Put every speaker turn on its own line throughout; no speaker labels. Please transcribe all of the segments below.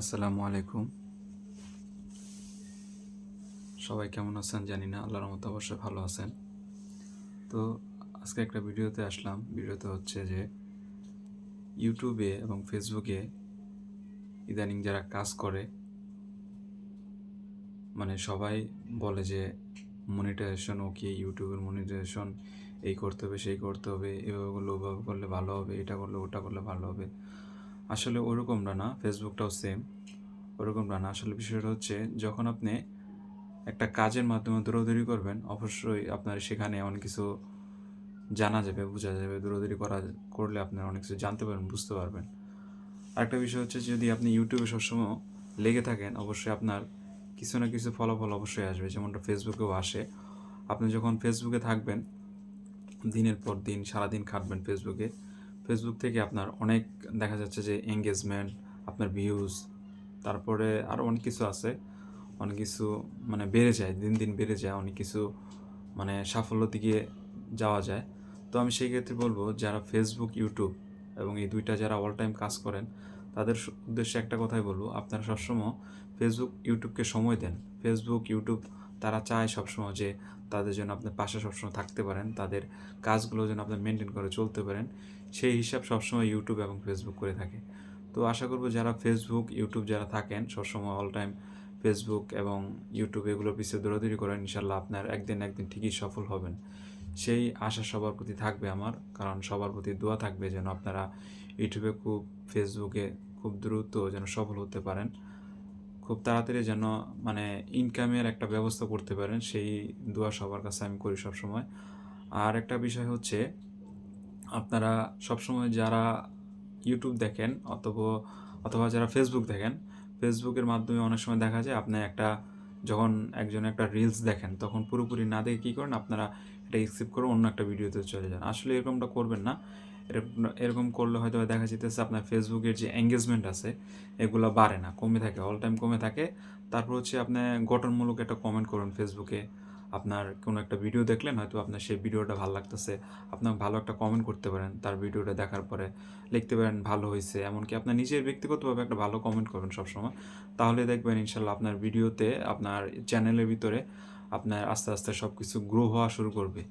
আসসালামু আলাইকুম। সবাই কেমন আছেন? জানি না, আল্লাহর মতো অবশ্যই ভালো আছেন। তো আজকে একটা ভিডিওতে আসলাম। ভিডিওতে হচ্ছে যে ইউটিউবে এবং ফেসবুকে ইদানিং যারা কাজ করে মানে সবাই বলে যে মনিটাইজেশন ওকে, ইউটিউবের মনিটাইজেশন, এই করতে হবে, সেই করতে হবে, এভাবে করলে ওভাবে করলে ভালো হবে, এটা করলে ওটা করলে ভালো হবে। আসলে ওরকমটা না ফেসবুকটাও সেম ওরকমটা না আসলে বিষয়টা হচ্ছে, যখন আপনি একটা কাজের মাধ্যমে দৌড়াদৌড়ি করবেন, অবশ্যই আপনার সেখানে অনেক কিছু জানা যাবে, বোঝা যাবে। দৌড়াদৌড়ি করা, করলে আপনার অনেক কিছু জানতে পারবেন, বুঝতে পারবেন। আরেকটা বিষয় হচ্ছে, যদি আপনি ইউটিউবে সবসময় লেগে থাকেন, অবশ্যই আপনার কিছু না কিছু ফলাফল অবশ্যই আসবে। যেমনটা ফেসবুকেও আসে। আপনি যখন ফেসবুকে থাকবেন, দিনের পর দিন, সারাদিন খাটবেন ফেসবুকে ফেসবুক থেকে আপনার অনেক দেখা যাচ্ছে যে এঙ্গেজমেন্ট আপনার ভিউজ তারপরে আরও অনেক কিছু আছে। অনেক কিছু মানে বেড়ে যায়, দিন দিন বেড়ে যায়, অনেক কিছু মানে সাফল্য দিকে যাওয়া যায়। তো আমি সেই ক্ষেত্রে বলব, যারা ফেসবুক ইউটিউব এবং এই দুইটা যারা অল টাইম কাজ করেন, তাদের উদ্দেশ্যে একটা কথাই বলব, আপনারা সবসময় ফেসবুক ইউটিউবকে সময় দেন। ফেসবুক ইউটিউব তারা চায় সবসময় যে তাদের জন্য আপনার পাশে সবসময় থাকতে পারেন, তাদের কাজগুলো যেন আপনার মেনটেন করে চলতে পারেন। সেই হিসাব সবসময় ইউটিউব এবং ফেসবুক করে থাকে। তো আশা করব যারা ফেসবুক ইউটিউব যারা থাকেন, সবসময় অল টাইম ফেসবুক এবং ইউটিউব এগুলোর পিছিয়ে দৌড়াদৌড়ি করেন ইনশাল্লাহ আপনার একদিন একদিন ঠিকই সফল হবেন। সেই আশা সবার প্রতি থাকবে আমার, কারণ সবার প্রতি দোয়া থাকবে যেন আপনারা ইউটিউবে খুব ফেসবুকে খুব দ্রুত যেন সফল হতে পারেন। খুব তাড়াতাড়ি যেন মানে ইনকামের একটা ব্যবস্থা করতে পারেন, সেই দোয়া সবার কাছে আমি করি সবসময়। আর একটা বিষয় হচ্ছে, আপনারা সবসময় যারা ইউটিউব দেখেন অথবা অথবা যারা ফেসবুক দেখেন ফেসবুকের মাধ্যমে অনেক সময় দেখা যায় আপনি একটা, যখন একজন একটা রিলস দেখেন, তখন পুরোপুরি না দেখে কী করেন, আপনারা এটা স্কিপ করে অন্য একটা ভিডিওতে চলে যান। আসলে এরকমটা করবেন না। এরকম করলে হয়তো দেখা যেতেছে আপনার ফেসবুকের যে এঙ্গেজমেন্ট আছে, এগুলো বাড়ে না, কমে থাকে অল টাইম কমে থাকে। তারপর হচ্ছে আপনি গঠনমূলক একটা কমেন্ট করুন ফেসবুকে। আপনার কোনো একটা ভিডিও দেখলেন, হয়তো আপনার সেই ভিডিওটা ভালো লাগতেছে আপনার ভালো একটা কমেন্ট করতে পারেন, তার ভিডিওটা দেখার পরে লিখতে পারেন, ভালো হয়েছে এমনকি আপনার নিজের ব্যক্তিগতভাবে একটা ভালো কমেন্ট করবেন সবসময়। তাহলে দেখবেন ইনশাল্লাহ আপনার ভিডিওতে আপনার চ্যানেলের ভিতরে আপনার আস্তে আস্তে সব কিছু গ্রো হওয়া শুরু করবে।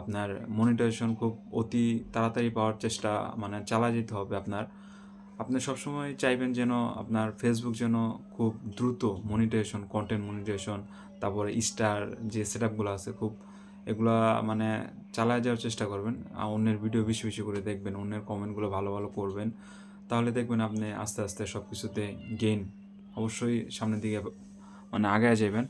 আপনার মনিটাইজেশন খুব অতি তাড়াতাড়ি পাওয়ার চেষ্টা মানে চালা যেতে হবে আপনার। আপনি সবসময় চাইবেন যেন আপনার ফেসবুক যেন খুব দ্রুত মনিটাইজেশন কন্টেন্ট মনিটাইজেশন তারপরে স্টার যে সেট আপগুলো আছে খুব, এগুলা মানে চালায় যাওয়ার চেষ্টা করবেন। অন্যের ভিডিও বেশি বেশি করে দেখবেন, অন্যের কমেন্টগুলো ভালো ভালো করবেন। তাহলে দেখবেন আপনি আস্তে আস্তে সব কিছুতে গেইন অবশ্যই সামনের দিকে মানে আগে যাবেন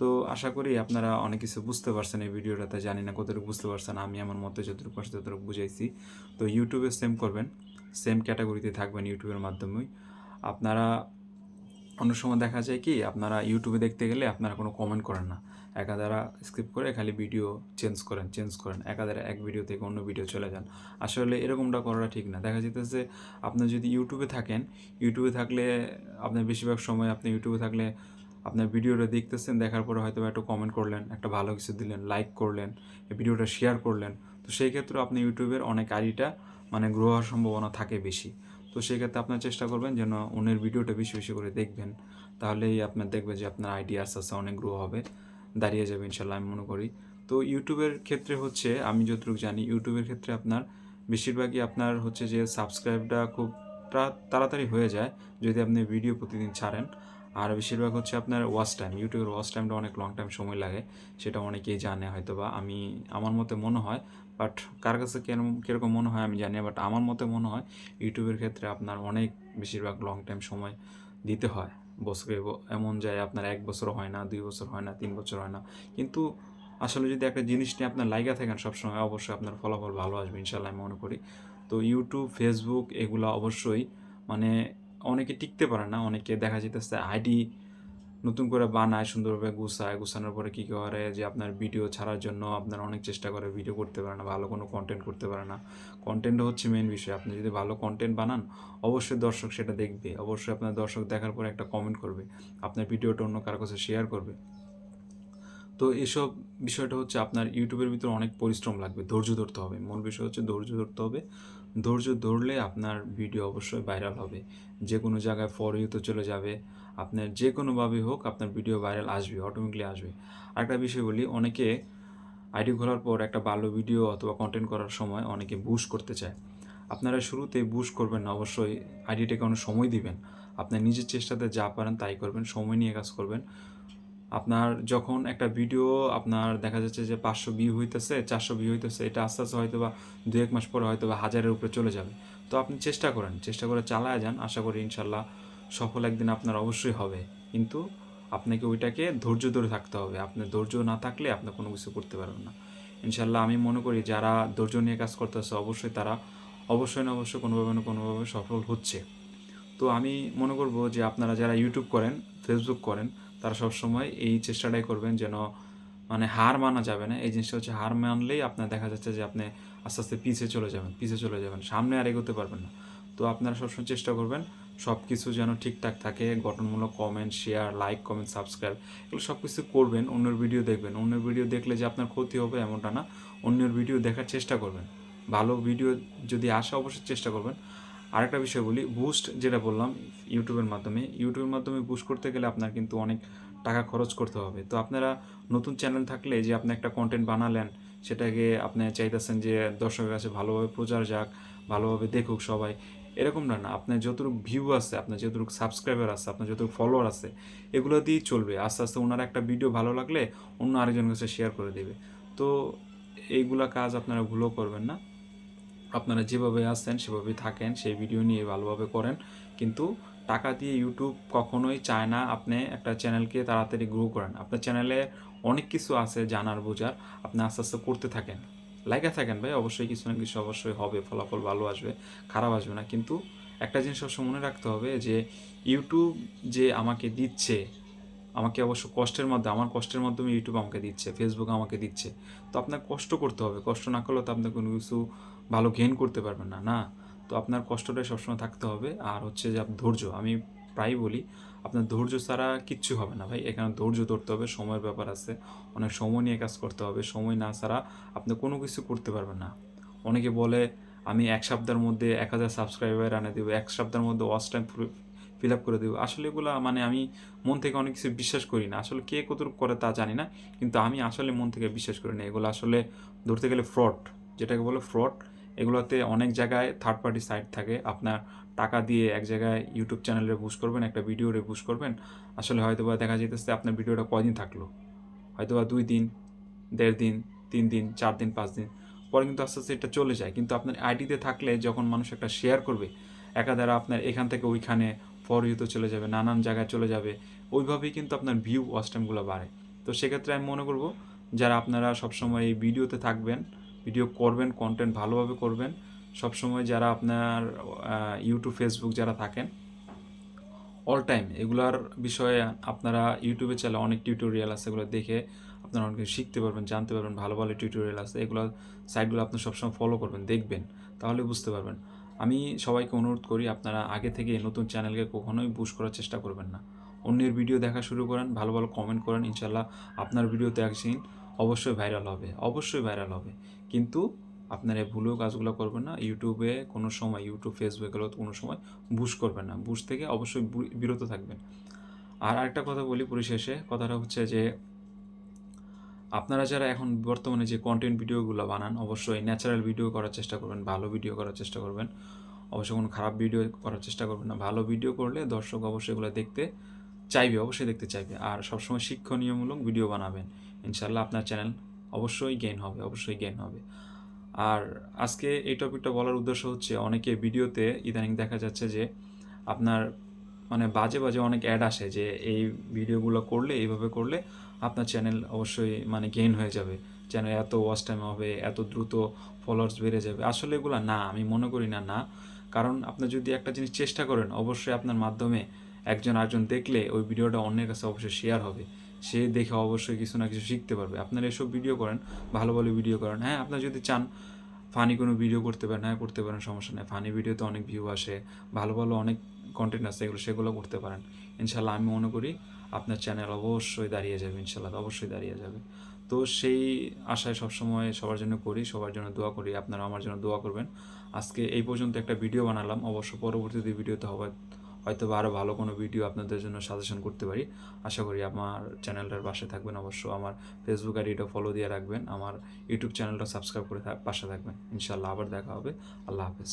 তো আশা করি আপনারা অনেক কিছু বুঝতে পারছেন এই ভিডিওটাতে জানি না কতটুকু বুঝতে পারছেন, আমি আমার মতে যতটুকু পারছি ততটুকু বুঝাইছি। তো ইউটিউবে সেম করবেন সেম ক্যাটাগরিতে থাকবেন ইউটিউবের মাধ্যমেই। আপনারা অন্য সময় দেখা যায় কি, আপনারা ইউটিউবে দেখতে গেলে আপনারা কোনো কমেন্ট করেন না। একাধারা স্কিপ করে খালি ভিডিও চেঞ্জ করেন চেঞ্জ করেন, একাধারা এক ভিডিও থেকে অন্য ভিডিও চলে যান। আসলে এরকমটা করাটা ঠিক না। দেখা যেতেছে আপনি যদি ইউটিউবে থাকেন ইউটিউবে থাকলে আপনার বেশিরভাগ সময় আপনি ইউটিউবে থাকলে আপনার ভিডিওটা দেখতেছেন, দেখার পরে হয়তো একটু কমেন্ট করলেন, একটা ভালো কিছু দিলেন লাইক করলেন ভিডিওটা শেয়ার করলেন। তো সেই ক্ষেত্রে আপনি ইউটিউবের অনেক আইডিটা মানে গ্রো হওয়ার সম্ভাবনা থাকে বেশি। তো সেই ক্ষেত্রে আপনার চেষ্টা করবেন যেন অন্যের ভিডিওটা বেশি বেশি করে দেখবেন। তাহলেই আপনার দেখবে যে আপনার আইডিয়া আস্তে আস্তে অনেক গ্রো হবে, দাঁড়িয়ে যাবে ইনশাল্লাহ আমি মনে করি। তো ইউটিউবের ক্ষেত্রে হচ্ছে, আমি যতটুকু জানি, ইউটিউবের ক্ষেত্রে আপনার বেশিরভাগই আপনার হচ্ছে যে সাবস্ক্রাইবটা খুব তাড়াতাড়ি হয়ে যায়, যদি আপনি ভিডিও প্রতিদিন ছাড়েন। আর বেশিরভাগ হচ্ছে আপনার ওয়াচ টাইম ইউটিউবের ওয়াচ টাইমটা অনেক লং টাইম সময় লাগে, সেটা অনেকেই জানে হয়তো বা আমি, আমার মতে মনে হয় বাট কার কাছে কেরকম কীরকম মনে হয় আমি জানি বাট আমার মতে মনে হয় ইউটিউবের ক্ষেত্রে আপনার অনেক বেশিরভাগ লং টাইম সময় দিতে হয় বছরে এমন যায় আপনার এক বছর হয় না, দুই বছর হয় না, তিন বছর হয় না, কিন্তু আসলে যদি একটা জিনিস নিয়ে আপনার লাইগা থাকেন সবসময়, অবশ্যই আপনার ফলাফল ভালো আসবে ইনশাল্লাহ আমি মনে করি, তো ইউটিউব ফেসবুক এগুলো অবশ্যই মানে অনেকে টিকতে পারে না, অনেকে দেখা যেতেছে আইডি নতুন করে বানায়, সুন্দরভাবে গুছায়, গুছানোর পরে কী করে যে আপনার ভিডিও ছাড়ার জন্য আপনার অনেক চেষ্টা করে ভিডিও করতে পারে না, ভালো কোনো কন্টেন্ট করতে পারে না। কন্টেন্ট হচ্ছে মেন বিষয়। আপনি যদি ভালো কন্টেন্ট বানান, অবশ্যই দর্শক সেটা দেখবে। অবশ্যই আপনার দর্শক দেখার পরে একটা কমেন্ট করবে। আপনার ভিডিওটা অন্য কারও কাছে শেয়ার করবে। তো এসব বিষয়টা হচ্ছে আপনার ইউটিউবের ভিতরে অনেক পরিশ্রম লাগবে। ধৈর্য ধরতে হবে। মূল বিষয় হচ্ছে ধৈর্য ধরতে হবে। ধৈর্য ধরলে আপনার ভিডিও অবশ্যই ভাইরাল হবে। যে কোনো জায়গায় ফর ইউতে চলে যাবে। আপনার যে কোনোভাবে হোক আপনার ভিডিও ভাইরাল আসবে অটোমেটিকলি আসবে। আরেকটা বিষয় বলি, অনেকে আইডি খোলার পর একটা ভালো ভিডিও অথবা কন্টেন্ট করার সময় অনেকে বুশ করতে চায়। আপনারা শুরুতে বুশ করবেন না, অবশ্যই আইডিটাকে অনেক সময় দিবেন? আপনার নিজের চেষ্টাতে যা পারেন তাই করবেন, সময় নিয়ে কাজ করবেন। আপনার যখন একটা ভিডিও আপনার দেখা যাচ্ছে যে পাঁচশো ভিউ হইতেছে, চারশো ভিউ হইতেছে, এটা আস্তে আস্তে হয়তো বা দু এক মাস পরে হয়তো বা হাজারের উপরে চলে যাবে। তো আপনি চেষ্টা করেন, চেষ্টা করে চালায় যান। আশা করি ইনশাল্লাহ সফল একদিন আপনার অবশ্যই হবে। কিন্তু আপনাকে ওইটাকে ধৈর্য ধরে থাকতে হবে। আপনার ধৈর্য না থাকলে আপনি কোনো কিছু করতে পারবেন না। ইনশাল্লাহ আমি মনে করি যারা ধৈর্য নিয়ে কাজ করতেছে, অবশ্যই তারা অবশ্যই না অবশ্যই কোনোভাবে না কোনোভাবে সফল হচ্ছে। তো আমি মনে করব যে আপনারা যারা ইউটিউব করেন ফেসবুক করেন তারা সবসময় এই চেষ্টাটাই করবেন যেন মানে হার মানা যাবে না। এই জিনিসটা হচ্ছে হার মানলেই আপনার দেখা যাচ্ছে যে আপনি আস্তে আস্তে পিছে চলে যাবেন, পিছে চলে যাবেন, সামনে আর এগোতে পারবেন না। তো আপনারা সবসময় চেষ্টা করবেন সব কিছু যেন ঠিকঠাক থাকে, গঠনমূলক comment share like comment subscribe এগুলো সব কিছু করবেন, অন্যের ভিডিও দেখবেন। অন্যের ভিডিও দেখলে যে আপনার ক্ষতি হবে এমনটা না। অন্যের ভিডিও দেখার চেষ্টা করবেন। ভালো ভিডিও যদি আসে অবশ্যই চেষ্টা করবেন। আরেকটা বিষয় বলি বুস্ট যেটা বললাম ইউটিউবের মাধ্যমে ইউটিউবের মাধ্যমে বুস্ট করতে গেলে আপনার কিন্তু অনেক টাকা খরচ করতে হবে। তো আপনারা নতুন চ্যানেল থাকলে যে আপনি একটা কন্টেন্ট বানালেন, সেটাকে আপনি চাইতেছেন যে দর্শকের কাছে ভালোভাবে প্রচার যাক, ভালোভাবে দেখুক সবাই, এরকম না না, আপনার যতটুকু ভিউ আছে, আপনার যতটুকু সাবস্ক্রাইবার আছে, আপনার যতটুকু ফলোয়ার আছে, এগুলো দিয়েই চলবে। আস্তে আস্তে ওনার একটা ভিডিও ভালো লাগলে অন্য আরেকজনের কাছে শেয়ার করে দেবে। তো এইগুলা কাজ আপনারা ভুলও করবেন না। আপনারা যেভাবে আসছেন সেভাবেই থাকেন, সেই ভিডিও নিয়ে ভালোভাবে করেন। কিন্তু টাকা দিয়ে ইউটিউব কখনোই চায় না আপনি একটা চ্যানেলকে তাড়াতাড়ি গ্রো করেন। আপনার চ্যানেলে অনেক কিছু আছে জানার, বোঝার, আপনি আস্তে আস্তে করতে থাকেন। লাইকা থাকেন ভাই, অবশ্যই কিছু না কিছু অবশ্যই হবে, ফলাফল ভালো আসবে, খারাপ আসবে না। কিন্তু একটা জিনিস অবশ্য মনে রাখতে হবে যে ইউটিউব যে আমাকে দিচ্ছে, আমাকে অবশ্য কষ্টের মাধ্যমে আমার কষ্টের মাধ্যমে ইউটিউব আমাকে দিচ্ছে ফেসবুক আমাকে দিচ্ছে। তো আপনার কষ্ট করতে হবে, কষ্ট না করলে তো আপনি কোনো কিছু ভালো গেইন করতে পারবেন না না? তো আপনার কষ্টটাই সবসময় থাকতে হবে। আর হচ্ছে যে ধৈর্য, আমি প্রায় বলি, আপনার ধৈর্য ছাড়া কিচ্ছু হবে না ভাই। এখানে ধৈর্য ধরতে হবে, সময়ের ব্যাপার আছে। অনেক সময় নিয়ে কাজ করতে হবে, সময় না ছাড়া আপনি কোনো কিছু করতে পারবেন না। অনেকে বলে, আমি এক সপ্তাহের মধ্যে এক হাজার সাবস্ক্রাইবার আনে দেবো, এক সপ্তাহের মধ্যে ওয়াচ টাইম ফিল আপ করে দেবো। আসলে এগুলো মানে আমি মন থেকে অনেক কিছু বিশ্বাস করি না। আসলে কে কতটুকু করে তা জানি না, কিন্তু আমি আসলে মন থেকে বিশ্বাস করি না। এগুলো আসলে ধরতে গেলে ফ্রড যেটাকে বলে ফ্রড এগুলোতে অনেক জায়গায় থার্ড পার্টি সাইট থাকে। আপনার টাকা দিয়ে এক জায়গায় ইউটিউব চ্যানেলে বুস্ট করবেন, একটা ভিডিওরে বুস্ট করবেন। আসলে হয়তো বা দেখা যেতেছে আপনার ভিডিওটা কদিন থাকল? হয়তো বা দুই দিন, দেড় দিন, তিন দিন, চার দিন, পাঁচ দিন, পরে কিন্তু আস্তে আস্তে এটা চলে যায়। কিন্তু আপনার আইডিতে থাকলে যখন মানুষ একটা শেয়ার করবে, একা দ্বারা আপনার এখান থেকে ওইখানে ফর ইউতে চলে যাবে, নানান জায়গায় চলে যাবে, ওইভাবেই কিন্তু আপনার ভিউ ওয়াচ টাইমগুলো বাড়ে। তো সেক্ষেত্রে আমি মনে করব, যারা আপনারা সবসময় এই ভিডিওতে থাকবেন ভিডিও করবেন কন্টেন্ট ভালোভাবে করবেন। সবসময় যারা আপনার ইউটিউব ফেসবুক যারা থাকেন অল টাইম এগুলার বিষয়ে আপনারা ইউটিউবে চাইলে অনেক টিউটোরিয়াল আছে, এগুলো দেখে আপনারা অনেক শিখতে পারবেন, জানতে পারবেন, ভালো ভালো টিউটোরিয়াল আছে। এগুলো সাইটগুলো আপনি সবসময় ফলো করবেন, দেখবেন, তাহলে বুঝতে পারবেন। আমি সবাইকে অনুরোধ করি, আপনারা আগে থেকে নতুন চ্যানেলকে কখনোই বুশ করার চেষ্টা করবেন না। অন্যের ভিডিও দেখা শুরু করেন, ভালো ভালো কমেন্ট করেন ইনশাল্লাহ আপনার ভিডিওতে একদিন অবশ্যই ভাইরাল হবে, অবশ্যই ভাইরাল হবে। কিন্তু আপনারা এই ভুলেও কাজগুলো করবেন না ইউটিউবে কোনো সময় ইউটিউব ফেসবুক এগুলো কোনো সময় বুশ করবেন না। বুশ থেকে অবশ্যই বিরত থাকবেন। আর আরেকটা কথা বলি পরিশেষে, কথাটা হচ্ছে যে, আপনারা যারা এখন বর্তমানে যে কন্টেন্ট ভিডিওগুলো বানান, অবশ্যই ন্যাচারাল ভিডিও করার চেষ্টা করবেন, ভালো ভিডিও করার চেষ্টা করবেন। অবশ্যই কোনো খারাপ ভিডিও করার চেষ্টা করবেন না। ভালো ভিডিও করলে দর্শক অবশ্যই এগুলো দেখতে চাইবে, অবশ্যই দেখতে চাইবে। আর সবসময় শিক্ষণীয়মূলক ভিডিও বানাবেন। ইনশাল্লাহ আপনার চ্যানেল অবশ্যই গেইন হবে, অবশ্যই গেইন হবে। আর আজকে এই টপিকটা বলার উদ্দেশ্য হচ্ছে, অনেকে ভিডিওতে ইদানিং দেখা যাচ্ছে যে আপনার মানে বাজে বাজে অনেক অ্যাড আসে যে এই ভিডিওগুলো করলে, এইভাবে করলে আপনার চ্যানেল অবশ্যই মানে গেইন হয়ে যাবে। চ্যানেল এত ওয়াচ টাইম হবে, এত দ্রুত ফলোয়ার্স বেড়ে যাবে। আসলে এগুলো না, আমি মনে করি না না। কারণ আপনি যদি একটা জিনিস চেষ্টা করেন, অবশ্যই আপনার মাধ্যমে একজন আরেকজন দেখলে ওই ভিডিওটা অন্যের কাছে অবশ্যই শেয়ার হবে। সে দেখে অবশ্যই কিছু না কিছু শিখতে পারবে। আপনারা এসব ভিডিও করেন, ভালো ভালো ভিডিও করেন। হ্যাঁ আপনার যদি চান ফানি কোনো ভিডিও করতে পারেন হ্যাঁ করতে পারেন, সমস্যা নেই। ফানি ভিডিওতে অনেক ভিউ আসে, ভালো ভালো অনেক কন্টেন্ট আছে, এগুলো সেগুলো করতে পারেন। ইনশাল্লাহ আমি মনে করি আপনার চ্যানেল অবশ্যই দাঁড়িয়ে যাবে ইনশাল্লাহ অবশ্যই দাঁড়িয়ে যাবে। তো সেই আশায় সবসময় সবার জন্য করি, সবার জন্য দোয়া করি আপনারা আমার জন্য দোয়া করবেন। আজকে এই পর্যন্ত একটা ভিডিও বানালাম, অবশ্য পরবর্তীতে ভিডিওতে হবে। হয়তো বা আরও ভালো কোনো ভিডিও আপনাদের জন্য সাজেশন করতে পারি। আশা করি আমার চ্যানেলটার পাশে থাকবেন। অবশ্য আমার ফেসবুক আইডিটা ফলো দিয়ে রাখবেন। আমার ইউটিউব চ্যানেলটা সাবস্ক্রাইব করে পাশে থাকবেন। ইনশাল্লাহ আবার দেখা হবে। আল্লাহ হাফেজ।